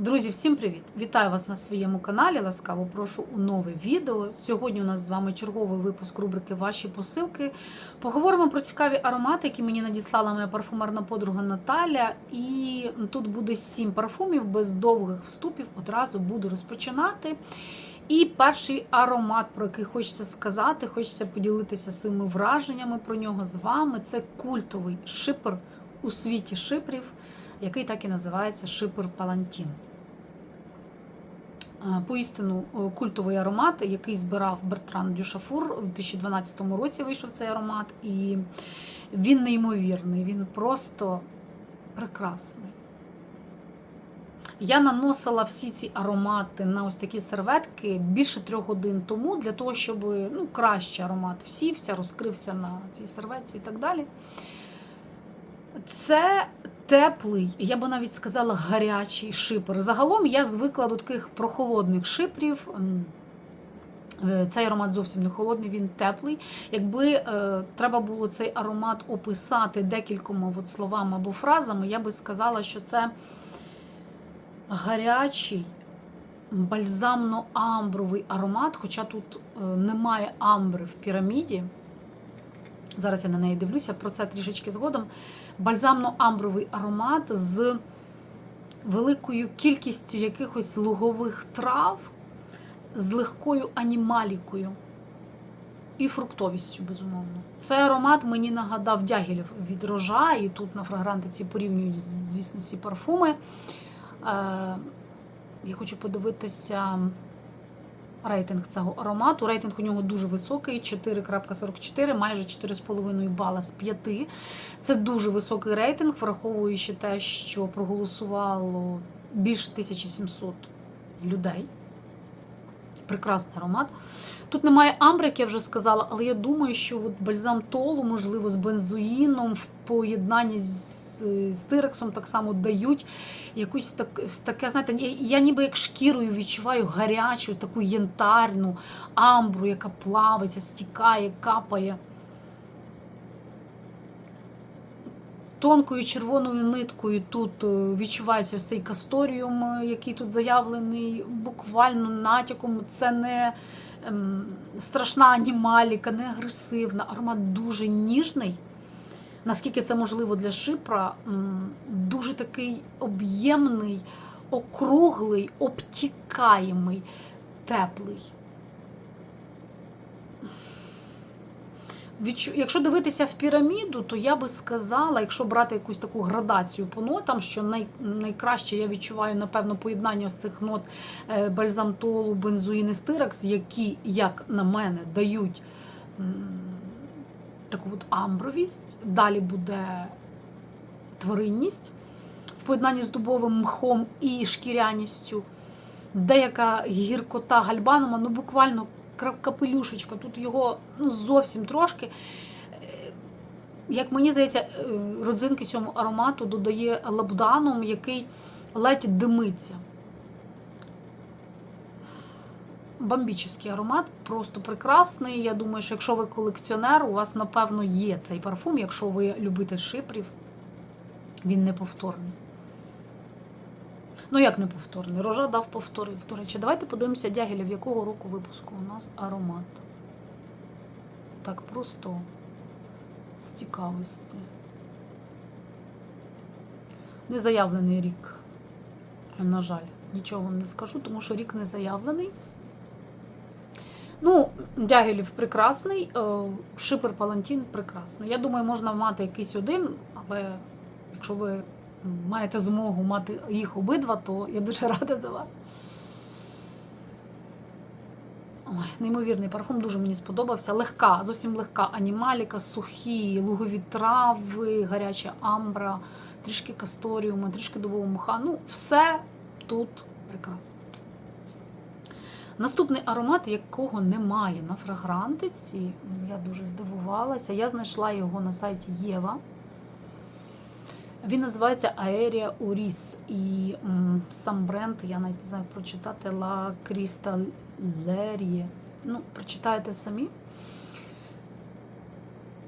Друзі, всім привіт! Вітаю вас на своєму каналі. Ласкаво прошу у нове відео. Сьогодні у нас з вами черговий випуск рубрики Ваші посилки. Поговоримо про цікаві аромати, які мені надіслала моя парфумерна подруга Наталя. І тут буде сім парфумів без довгих вступів. Одразу буду розпочинати. І перший аромат, про який хочеться сказати, хочеться поділитися своїми враженнями про нього з вами. Це культовий шипер у світі шиперів, який так і називається шипер Палантін. Е, Поістину е, культовий аромат, який збирав Бертран Дюшафур у 2012 році вийшов цей аромат, і він неймовірний, він просто прекрасний. Я наносила всі ці аромати на ось такі серветки більше трьох годин тому, для того, щоб ну, краще аромат всівся, розкрився на цій серветці і так далі. Це теплий, я би навіть сказала, гарячий шипер. Загалом я звикла до таких прохолодних шиперів. М, е, Цей аромат зовсім не холодний, він теплий. Якби е, треба було цей аромат описати декількома от словами або фразами, я би сказала, що це гарячий бальзамно-амбровий аромат, хоча тут е, немає амбри в піраміді. Зараз я на неї дивлюся, про це трішечки згодом. Бальзамно-амбровий аромат з великою кількістю якихось лугових трав, з легкою анімалікою і фруктовістю, безумовно. Цей аромат мені нагадав дягілів від рожа, і тут на фрагрантиці порівнюють, звісно, ці парфуми. Е, Я хочу подивитися рейтинг цього аромату. Рейтинг у нього дуже високий 4.44, майже 4,5 бала з 5. Це дуже високий рейтинг, враховуючи те, що проголосувало більше 1700 людей. Прекрасний аромат. Тут немає амбри, як я вже сказала, але я думаю, що от бальзам толу, можливо, з бензоїном в поєднанні з, з тирексом так само дають якусь так, таке, знаєте, я, я ніби як шкірою відчуваю гарячу, таку янтарну амбру, яка плавиться, стікає, капає. Тонкою червоною ниткою тут е, відчувається цей касторіум, е, який тут заявлений, буквально натяком. Це не ем, страшна анімаліка, не агресивна. Аромат дуже ніжний. Наскільки це можливо для шипра, дуже такий об'ємний, округлий, обтікаємий, теплий. Якщо дивитися в піраміду, то я би сказала, якщо брати якусь таку градацію по нотам, що най... найкраще я відчуваю, напевно, поєднання з цих нот е, бальзамтолу, бензоїн і стиракс, які, як на мене, дають таку от амбровість. Далі буде тваринність в поєднанні з дубовим мхом і шкіряністю. Деяка гіркота гальбанома, ну буквально капелюшечка, тут його ну, зовсім трошки. Е, Як мені здається, е, родзинки цьому аромату додає лабданом, який ледь димиться. Бомбічний аромат, просто прекрасний. Я думаю, що якщо ви колекціонер, у вас, напевно, є цей парфум, якщо ви любите шипрів, він неповторний. Ну, як неповторний? Рожа дав повторив. До речі, давайте подивимося дягеля, в якого року випуску у нас аромат. Так, просто з цікавості. Не заявлений рік. На жаль, нічого вам не скажу, тому що рік не заявлений. Ну, Дягілів прекрасний, е, шипер Палантін прекрасний. Я думаю, можна мати якийсь один, але якщо ви маєте змогу мати їх обидва, то я дуже рада за вас. Ой, неймовірний парфум, дуже мені сподобався. Легка, зовсім легка анімаліка, сухі, лугові трави, гаряча амбра, трішки касторіума, трішки дубового муха. Ну, все тут прекрасно. Наступний аромат, якого немає на фрагрантиці, я дуже здивувалася. Я знайшла його на сайті Єва. Він називається Aeria Uris. І м, сам бренд, я навіть не знаю, як прочитати La Cristallerie. Ну, прочитайте самі.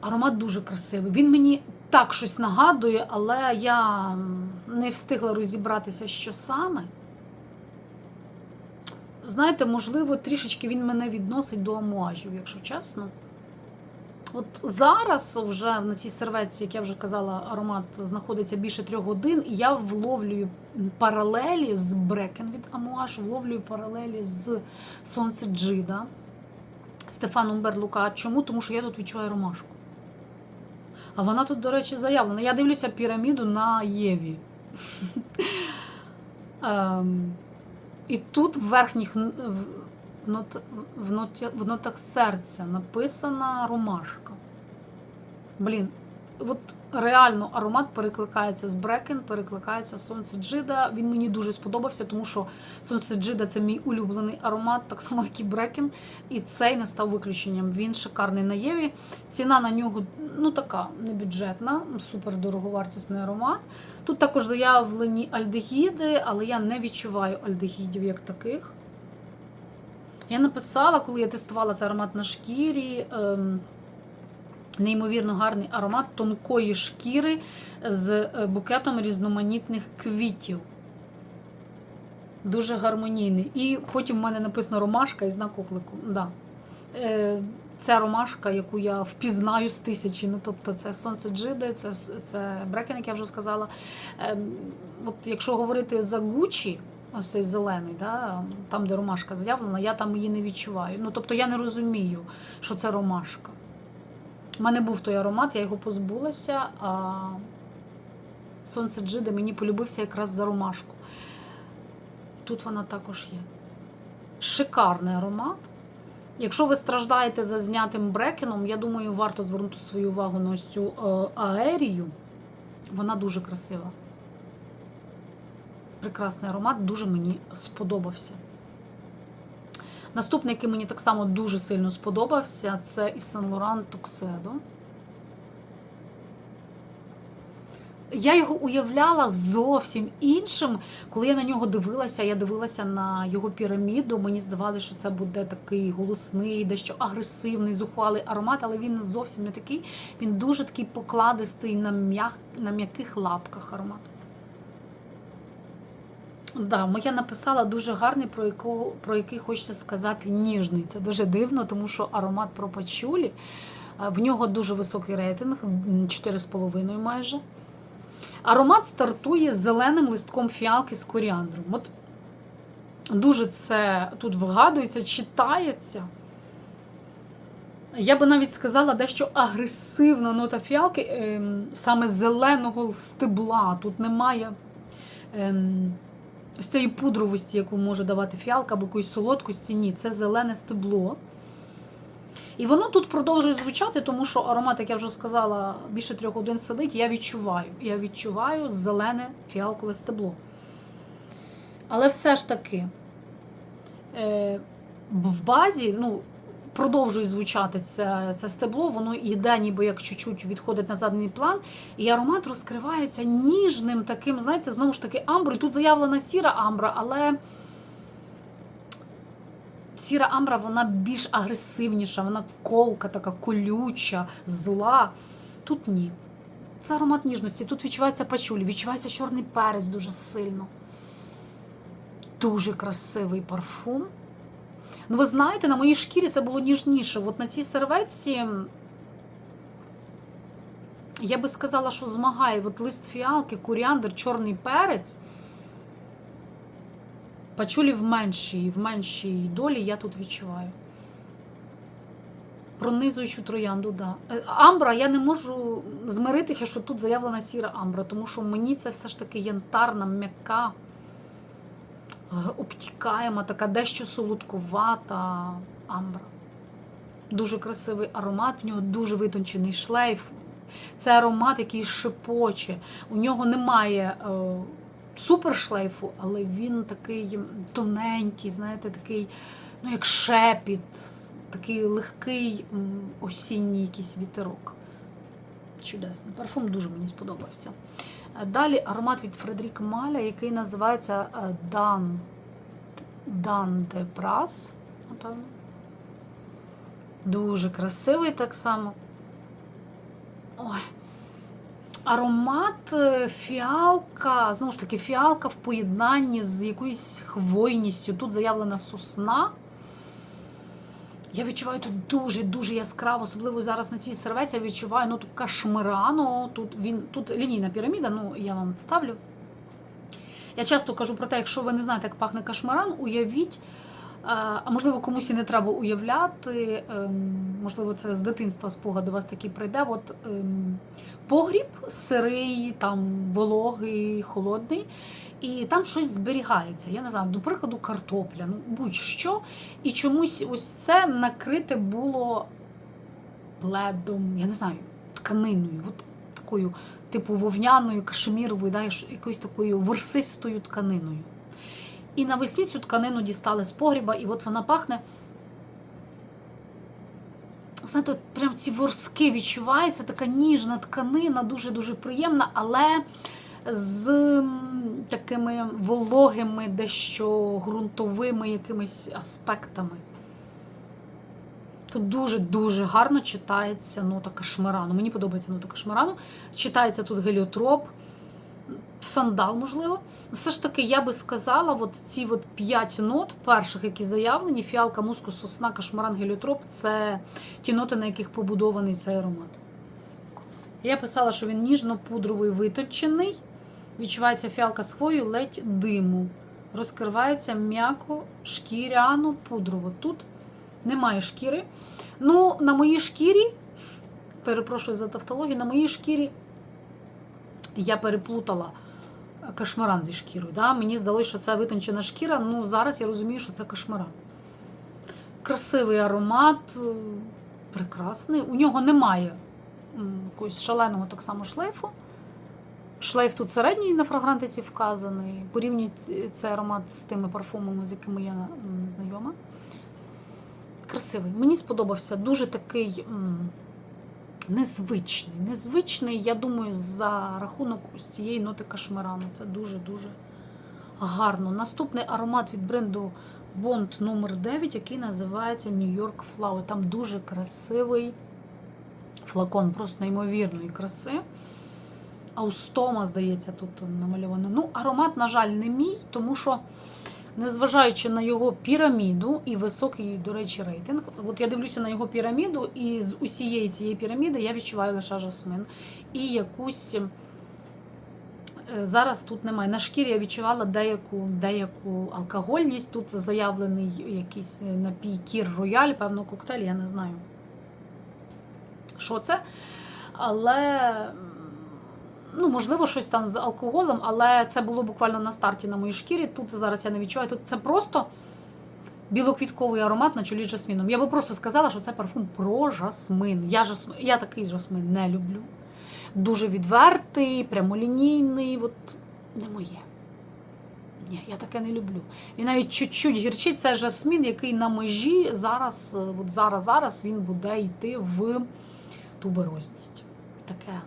Аромат дуже красивий. Він мені так щось нагадує, але я не встигла розібратися, що саме. знаєте, можливо, трішечки він мене відносить до амуажів, якщо чесно. От зараз вже на цій серветці, як я вже казала, аромат знаходиться більше трьох годин, я вловлюю паралелі з Брекен від Амуаш, вловлюю паралелі з Сонце Джида Стефаном Берлука. Чому? Тому що я тут відчуваю ромашку. А вона тут, до речі, заявлена. Я дивлюся піраміду на Єві. Ем, І тут в верхніх в нотах серця написана ромашка. Блін, от реально аромат перекликається з Брекен, перекликається Сонце Джида. Він мені дуже сподобався, тому що Сонце Джида це мій улюблений аромат, так само, як і Брекен. І цей не став виключенням. Він шикарний на Єві. Ціна на нього ну така небюджетна, супер дороговартісний аромат. Тут також заявлені альдегіди, але я не відчуваю альдегідів як таких. Я написала, коли я тестувала цей аромат на шкірі. Ем, неймовірно гарний аромат тонкої шкіри з е, букетом різноманітних квітів. Дуже гармонійний. І потім в мене написано ромашка і знак оклику. Да. Це ромашка, яку я впізнаю з тисячі. Ну, тобто це сонце джиди, це, це брекен, як я вже сказала. Ем, От якщо говорити за Гучі, ось цей зелений, да, там, де ромашка заявлена, я там її не відчуваю. Ну, тобто я не розумію, що це ромашка. У мене був той аромат, я його позбулася, а сонце джиди мені полюбився якраз за ромашку. Тут вона також є. Шикарний аромат. Якщо ви страждаєте за знятим брекеном, я думаю, варто звернути свою увагу на ось цю е, аерію. Вона дуже красива. Прекрасний аромат, дуже мені сподобався. Наступний, який мені так само дуже сильно сподобався, це Yves Saint Laurent. Я його уявляла зовсім іншим. Коли я на нього дивилася, я дивилася на його піраміду. Мені здавалося, що це буде такий голосний, дещо агресивний, зухвалий аромат, але він зовсім не такий. Він дуже такий покладистий на м'яких лапках аромат. Да, моя написала дуже гарний, про якого, про який хочеться сказати ніжний. Це дуже дивно, тому що аромат про пачулі. В нього дуже високий рейтинг, 4,5 майже. Аромат стартує з зеленим листком фіалки з коріандром. От дуже це тут вгадується, читається. Я би навіть сказала дещо агресивна нота фіалки, ем, саме зеленого стебла. Тут немає. Ось цієї пудровості, яку може давати фіалка, або якоїсь солодкості. Ні, це зелене стебло. І воно тут продовжує звучати, тому що аромат, як я вже сказала, більше трьох годин сидить, я відчуваю. Я відчуваю зелене фіалкове стебло. Але все ж таки, е, в базі, ну, продовжує звучати це, це стебло, воно йде, ніби як чуть-чуть відходить на задній план, і аромат розкривається ніжним таким, знаєте, знову ж таки, амброю. Тут заявлена сіра амбра, але сіра амбра вона більш агресивніша, вона колка, така колюча, зла. Тут ні. Це аромат ніжності. Тут відчувається пачулі, відчувається чорний перець дуже сильно. Дуже красивий парфум. Ну, ви знаєте, на моїй шкірі це було ніжніше. От на цій серветці я би сказала, що змагає от лист фіалки, коріандр, чорний перець. Пачулі в меншій, в меншій долі я тут відчуваю. Пронизуючу троянду, да. Е, Амбра, я не можу змиритися, що тут заявлена сіра амбра, тому що мені це все ж таки янтарна, м'яка, обтікаєма, така дещо солодкувата амбра. Дуже красивий аромат, в нього дуже витончений шлейф. Це аромат, який шипоче. У нього немає е, супер шлейфу, але він такий тоненький, знаєте, такий, ну, як шепіт, такий легкий осінній якийсь вітерок. Чудесний. Парфум дуже мені сподобався. Далі аромат від Фредерік Маля, який називається е, Дан, Дан де Брас, напевно. Дуже красивий так само. Ой. Аромат е, фіалка, знову ж таки, фіалка в поєднанні з якоюсь хвойністю. Тут заявлена сосна. Я відчуваю тут дуже-дуже яскраво, особливо зараз на цій серветці я відчуваю ноту кашмирану. Тут він тут лінійна піраміда, ну я вам вставлю. Я часто кажу про те, якщо ви не знаєте, як пахне кашмиран, уявіть. е, А можливо, комусь і не треба уявляти. ем, Можливо, це з дитинства спогад до вас такий прийде. От ем, погріб сирий, там вологий, холодний, і там щось зберігається. Я не знаю, до прикладу, картопля, ну будь-що. І чомусь ось це накрите було пледом, я не знаю, тканиною, от такою, типу вовняною, кашеміровою, да, якоюсь такою ворсистою тканиною. І навесні цю тканину дістали з погріба, і от вона пахне. Знаєте, от прям ці ворски відчуваються, така ніжна тканина, дуже-дуже приємна, але з такими вологими, дещо ґрунтовими якимись аспектами. Тут дуже-дуже гарно читається нота кашмирану. Мені подобається нота кашмирану. Читається тут геліотроп, сандал, можливо. Все ж таки, я би сказала, от ці от п'ять нот перших, які заявлені: фіалка, мускус, сосна, кашмаран, геліотроп це ті ноти, на яких побудований цей аромат. Я писала, що він ніжно-пудровий виточений. Відчувається фіалка з хвою, ледь диму. Розкривається м'яко, шкіряно, пудрово. Тут немає шкіри. Ну, на моїй шкірі, перепрошую за тавтологію, на моїй шкірі я переплутала кашмаран зі шкірою. Да? Мені здалося, що це витончена шкіра. Ну, зараз я розумію, що це кашмаран. Красивий аромат, е, прекрасний. У нього немає якогось шаленого так само шлейфу. Шлейф тут середній на фрагрантиці вказаний. Порівнюють цей аромат з тими парфумами, з якими я знайома. Красивий. Мені сподобався. Дуже такий незвичний. Незвичний, я думаю, за рахунок ось цієї ноти кашмирану. Це дуже-дуже гарно. Наступний аромат від бренду Bond номер 9 який називається New York Flower. Там дуже красивий флакон, просто неймовірної краси. Аустома, здається, тут намальовано. Ну, аромат, на жаль, не мій, тому що, незважаючи на його піраміду і високий, до речі, рейтинг, от я дивлюся на його піраміду, і з усієї цієї піраміди я відчуваю лише жасмин. І якусь е, зараз тут немає. На шкірі я відчувала деяку, деяку алкогольність. Тут заявлений якийсь напій кір рояль, певно, коктейль, я не знаю, що це. Але ну, можливо, щось там з алкоголем, але це було буквально на старті на моїй шкірі. Тут зараз я не відчуваю. Тут це просто білоквітковий аромат на чолі з жасміном. Я би просто сказала, що це парфум про жасмин. Я, жасмин, я такий жасмин не люблю. Дуже відвертий, прямолінійний. От не моє. Ні, я таке не люблю. І навіть чуть-чуть гірчить це жасмін, який на межі зараз, е, от зараз, зараз він буде йти в туберозність. Таке.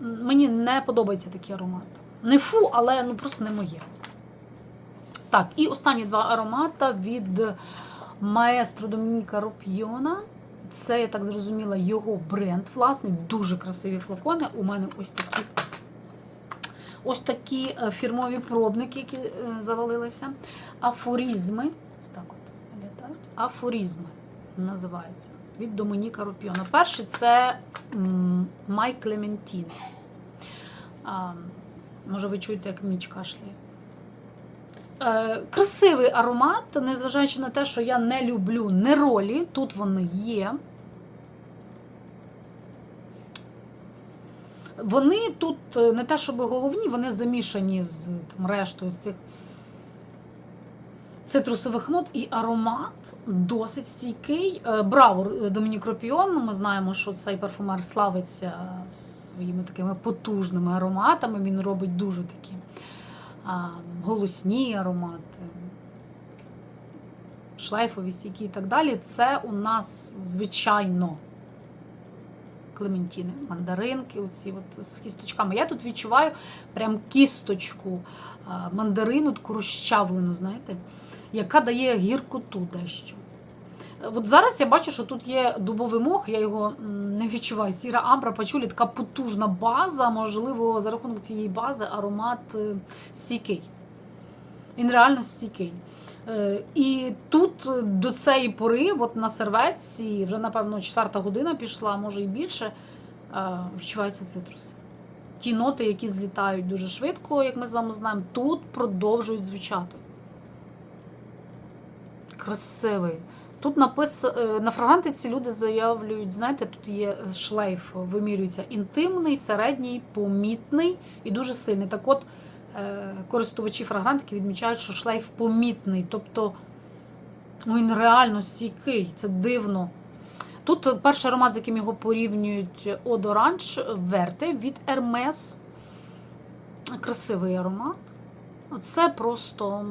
Мені не подобається такий аромат. Не фу, але ну просто не моє. Так, і останні два аромата від маестро Домініка Роп'йона. Це, я так зрозуміла, його бренд, власний, дуже красиві флакони. У мене ось такі ось такі е, фірмові пробники, які е, завалилися. Афорізми. Ось так от. Афорізми називається. Від Домініка Роп'йона. Перший це Май Клементін. Може, ви чуєте, як міч кашляє. Е, красивий аромат, незважаючи на те, що я не люблю неролі, тут вони є. Вони тут е, не те, щоб головні, вони замішані з там, рештою з цих цитрусових нот і аромат досить стійкий. Е, Браво Домінік Ропіон. Ми знаємо, що цей парфумер славиться своїми такими потужними ароматами. Він робить дуже такі голосні аромати, шлейфові стійкі і так далі. Це у нас, звичайно, клементіни, мандаринки, оці от з кісточками. Я тут відчуваю прям кісточку мандарину, таку розчавлену, знаєте, яка дає гіркоту дещо. От зараз я бачу, що тут є дубовий мох, я його не відчуваю. Сіра амбра, пачулі, така потужна база. Можливо, за рахунок цієї бази аромат е, стійкий. Він реально стійкий. Е, І тут до цієї пори, от на серветці, вже напевно четверта година пішла, може і більше, е, відчуваються цитруси. Ті ноти, які злітають дуже швидко, як ми з вами знаємо, тут продовжують звучати. Красивий. Тут напис... е, на фрагрантиці люди заявлюють, знаєте, тут є шлейф, вимірюється інтимний, середній, помітний і дуже сильний. Так от, користувачі фрагрантики відмічають, що шлейф помітний. Тобто ну, він реально стійкий, це дивно. Тут перший аромат, з яким його порівнюють Од Оранж Верте від Hermes. Красивий аромат. Це просто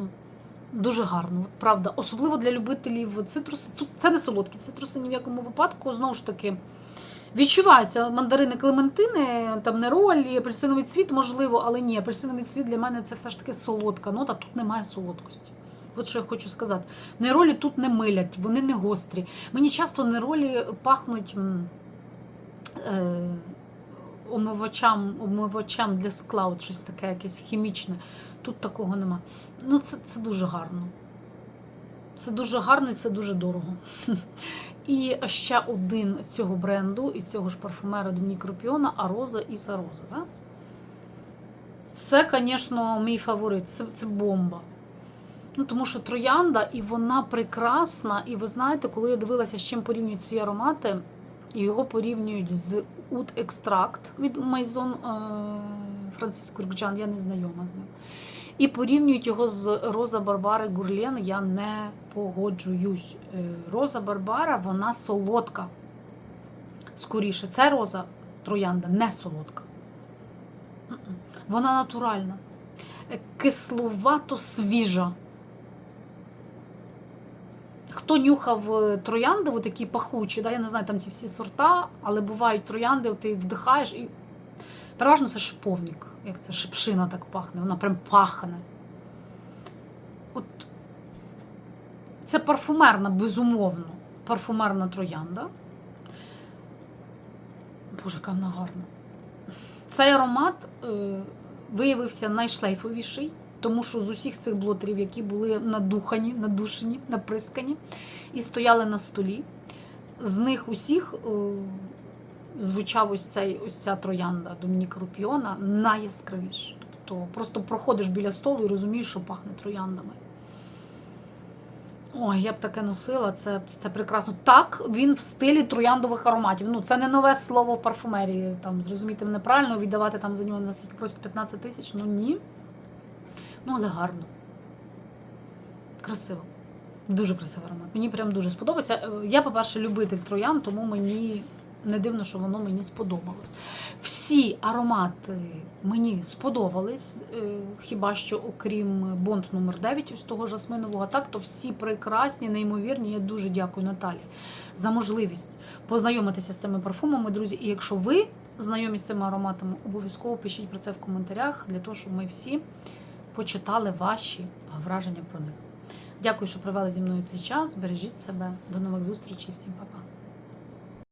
дуже гарно, правда. Особливо для любителів цитрусу. Тут це не солодкі цитруси ні в якому випадку. Знову ж таки, відчуваються мандарини клементини, там не ролі, апельсиновий цвіт, можливо, але ні, апельсиновий цвіт для мене це все ж таки солодка нота, тут немає солодкості. От що я хочу сказати. Неролі тут не милять, вони не гострі. Мені часто неролі пахнуть е, омивачам, омивачам для скла, от щось таке якесь хімічне. Тут такого нема. Ну, це, це дуже гарно. Це дуже гарно і це дуже дорого. І ще один цього бренду і цього ж парфумера Домінік Рупіона Ароза і Сароза. Да? Це, звісно, мій фаворит, це, це бомба. Ну, тому що троянда, і вона прекрасна. І ви знаєте, коли я дивилася, з чим порівнюють ці аромати, і його порівнюють з Ут Екстракт від Майзон Франциско Рукджан, я не знайома з ним. І порівнюють його з Роза Барбари Гурлен, я не погоджуюсь. Е, Роза Барбара, вона солодка. Скоріше, це роза троянда не солодка. Вона натуральна, Е, кисловато свіжа. Хто нюхав е, троянди, такі пахучі, да? я не знаю там ці всі сорта, але бувають троянди, ти вдихаєш і переважно це шиповник, як це шипшина так пахне, вона прям пахне. От це парфумерна, безумовно, парфумерна троянда. Боже, яка вона гарна. Цей аромат е, виявився найшлейфовіший, тому що з усіх цих блотерів, які були надухані, надушені, наприскані і стояли на столі, з них усіх е, звучав ось, цей, ось ця троянда Домініка Рупіона найяскравіше. Тобто просто проходиш біля столу і розумієш, що пахне трояндами. Ой, я б таке носила, це, це прекрасно. Так, він в стилі трояндових ароматів. Ну, це не нове слово в парфумерії. Там, зрозуміти мене правильно, віддавати там за нього за скільки просять 15 тисяч. Ну ні. Ну, але гарно. Красиво. Дуже красивий аромат. Мені прям дуже сподобався. Е, Я, по-перше, любитель троян, тому мені не дивно, що воно мені сподобалось. Всі аромати мені сподобались, е, хіба що окрім Бонд номер 9 ось того жасминового, так то всі прекрасні, неймовірні. Я дуже дякую Наталі за можливість познайомитися з цими парфумами, друзі. І якщо ви знайомі з цими ароматами, обов'язково пишіть про це в коментарях, для того, щоб ми всі почитали ваші враження про них. Дякую, що провели зі мною цей час. Бережіть себе. До нових зустрічей. Всім па-па.